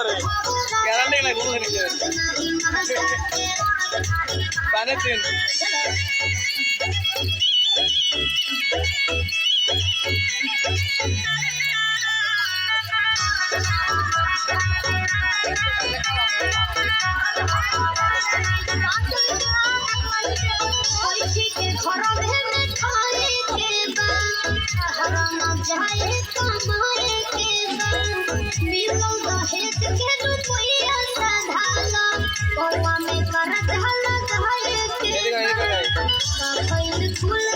সত্যি বলে গ্যারান্টি না फूल